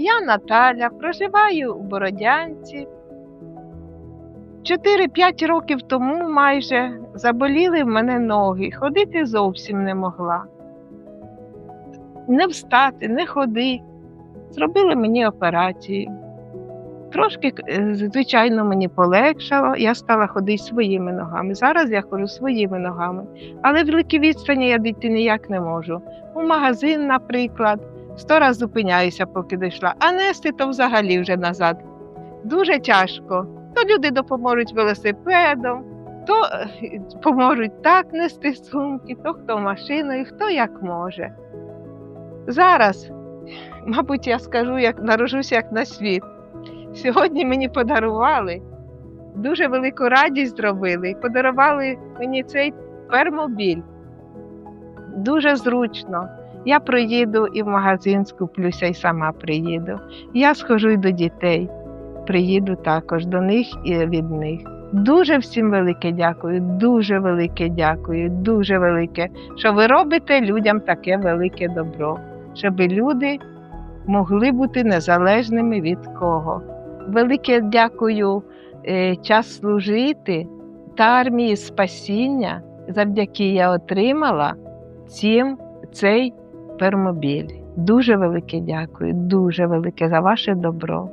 Я Наталя, проживаю у Бородянці. 4-5 років тому майже заболіли в мене ноги, ходити зовсім не могла. Не встати, не ходити. Зробили мені операцію. Трошки, е, звичайно, мені полегшало, я стала ходити своїми ногами. Зараз я ходжу своїми ногами, але в великі відстані я дійти ніяк не можу. У магазин, наприклад, сто раз зупиняюся, поки дійшла, а нести то взагалі вже назад. Дуже тяжко. То люди допоможуть велосипедом, то е, поможуть так нести сумки, то хто машиною, хто як може. Зараз, мабуть, я скажу, як народжуся як на світ. Сьогодні мені подарували, дуже велику радість зробили. Подарували мені цей пермобіль. Дуже зручно. Я приїду і в магазин скуплюся, і сама приїду. Я схожу й до дітей, приїду також до них і від них. Дуже всім велике дякую, дуже велике дякую, дуже велике, що ви робите людям таке велике добро, щоб люди могли бути незалежними від кого. Велике дякую е, час служити та армії спасіння, завдяки я отримала цим, цей пермобіль. Дуже велике дякую, дуже велике за ваше добро.